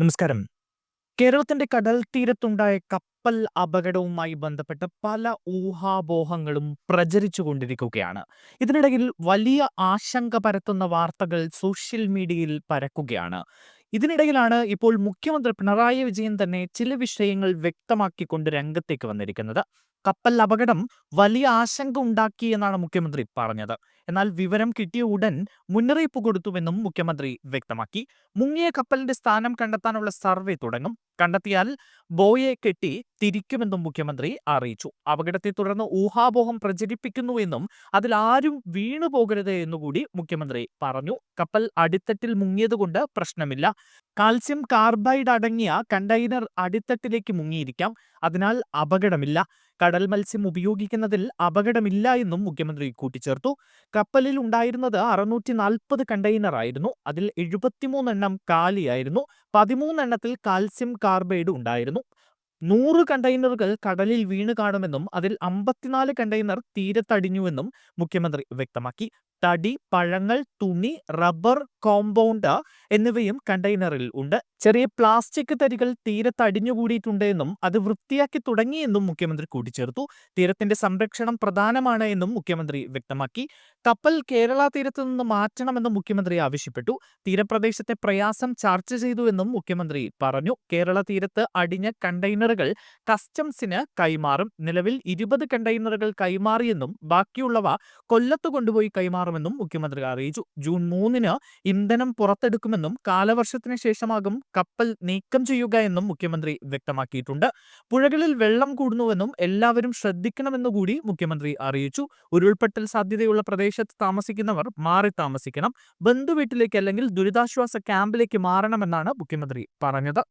നമസ്കാരം. കേരളത്തിന്റെ കടൽ തീരത്തുണ്ടായ കപ്പൽ അപകടവുമായി ബന്ധപ്പെട്ട് പല ഊഹാപോഹങ്ങളും പ്രചരിച്ചുകൊണ്ടിരിക്കുകയാണ് ഇതിനിടയിൽ വലിയ ആശങ്ക പരത്തുന്ന വാർത്തകൾ സോഷ്യൽ മീഡിയയിൽ പരക്കുകയാണ്. ഇതിനിടയിലാണ് ഇപ്പോൾ മുഖ്യമന്ത്രി പിണറായി വിജയൻ തന്നെ ചില വിഷയങ്ങൾ വ്യക്തമാക്കിക്കൊണ്ട് രംഗത്തേക്ക് വന്നിരിക്കുന്നത്. കപ്പൽ അപകടം വലിയ ആശങ്ക ഉണ്ടാക്കി എന്നാണ് മുഖ്യമന്ത്രി പറഞ്ഞത്. എന്നാൽ വിവരം കിട്ടിയ ഉടൻ മുന്നറിയിപ്പ് കൊടുത്തുവെന്നും മുഖ്യമന്ത്രി വ്യക്തമാക്കി. മുങ്ങിയ കപ്പലിന്റെ സ്ഥാനം കണ്ടെത്താനുള്ള സർവേ തുടങ്ങും. കണ്ടെത്തിയാൽ ബോയെ കെട്ടി തിരിക്കുമെന്നും മുഖ്യമന്ത്രി അറിയിച്ചു. അപകടത്തെ തുടർന്ന് ഊഹാപോഹം പ്രചരിപ്പിക്കുന്നുവെന്നും അതിൽ ആരും വീണു പോകരുത് എന്നുകൂടി മുഖ്യമന്ത്രി പറഞ്ഞു. കപ്പൽ അടിത്തട്ടിൽ മുങ്ങിയതുകൊണ്ട് പ്രശ്നമില്ല. കാൽസ്യം കാർബൈഡ് അടങ്ങിയ കണ്ടെയ്നർ അടിത്തട്ടിലേക്ക് മുങ്ങിയിരിക്കാം. അതിനാൽ അപകടമില്ല. കടൽ മത്സ്യം ഉപയോഗിക്കുന്നതിൽ അപകടമില്ല എന്നും മുഖ്യമന്ത്രി കൂട്ടിച്ചേർത്തു. കപ്പലിൽ ഉണ്ടായിരുന്നത് അറുന്നൂറ്റി നാൽപ്പത് കണ്ടെയ്നർ ആയിരുന്നു. അതിൽ എഴുപത്തിമൂന്നെണ്ണം കാലിയായിരുന്നു. പതിമൂന്നെണ്ണത്തിൽ കാൽസ്യം കാർബൈഡ് ഉണ്ടായിരുന്നു. നൂറ് കണ്ടെയ്നറുകൾ കടലിൽ വീണ് കാണുമെന്നും അതിൽ അമ്പത്തിനാല് കണ്ടെയ്നർ തീരത്തടിഞ്ഞുവെന്നും മുഖ്യമന്ത്രി വ്യക്തമാക്കി. തടി പഴങ്ങൾ തുണി റബ്ബർ കോമ്പൗണ്ട് എന്നിവയും കണ്ടെയ്നറിൽ ഉണ്ട്. ചെറിയ പ്ലാസ്റ്റിക് തരികൾ തീരത്ത് അടിഞ്ഞുകൂടിയിട്ടുണ്ട് എന്നും അത് വൃത്തിയാക്കി തുടങ്ങിയെന്നും മുഖ്യമന്ത്രി കൂട്ടിച്ചേർത്തു. തീരത്തിന്റെ സംരക്ഷണം പ്രധാനമാണ് എന്നും മുഖ്യമന്ത്രി വ്യക്തമാക്കി. കപ്പൽ കേരള തീരത്ത് നിന്ന് മാറ്റണമെന്നും മുഖ്യമന്ത്രി ആവശ്യപ്പെട്ടു. തീരപ്രദേശത്തെ പ്രയാസം ചർച്ച ചെയ്തു എന്നും മുഖ്യമന്ത്രി പറഞ്ഞു. കേരള തീരത്ത് അടിഞ്ഞ കണ്ടെയ്നറുകൾ കസ്റ്റംസിന് കൈമാറും. നിലവിൽ ഇരുപത് കണ്ടെയ്നറുകൾ കൈമാറിയെന്നും ബാക്കിയുള്ളവ കൊല്ലത്ത് കൊണ്ടുപോയി കൈമാറുമെന്നും മുഖ്യമന്ത്രി അറിയിച്ചു. ജൂൺ മൂന്നിന് ഇന്ധനം പുറത്തെടുക്കുമെന്നും കാലവർഷത്തിന് ശേഷമാകും കപ്പൽ നീക്കം ചെയ്യുക എന്നും മുഖ്യമന്ത്രി വ്യക്തമാക്കിയിട്ടുണ്ട്. പുഴകളിൽ വെള്ളം കൂടുന്നുവെന്നും എല്ലാവരും ശ്രദ്ധിക്കണമെന്നുകൂടി മുഖ്യമന്ത്രി അറിയിച്ചു. ഉരുൾപൊട്ടൽ സാധ്യതയുള്ള പ്രദേശത്ത് താമസിക്കുന്നവർ മാറി താമസിക്കണം. ബന്ധുവീട്ടിലേക്ക് അല്ലെങ്കിൽ ദുരിതാശ്വാസ ക്യാമ്പിലേക്ക് മാറണമെന്നാണ് മുഖ്യമന്ത്രി പറഞ്ഞത്.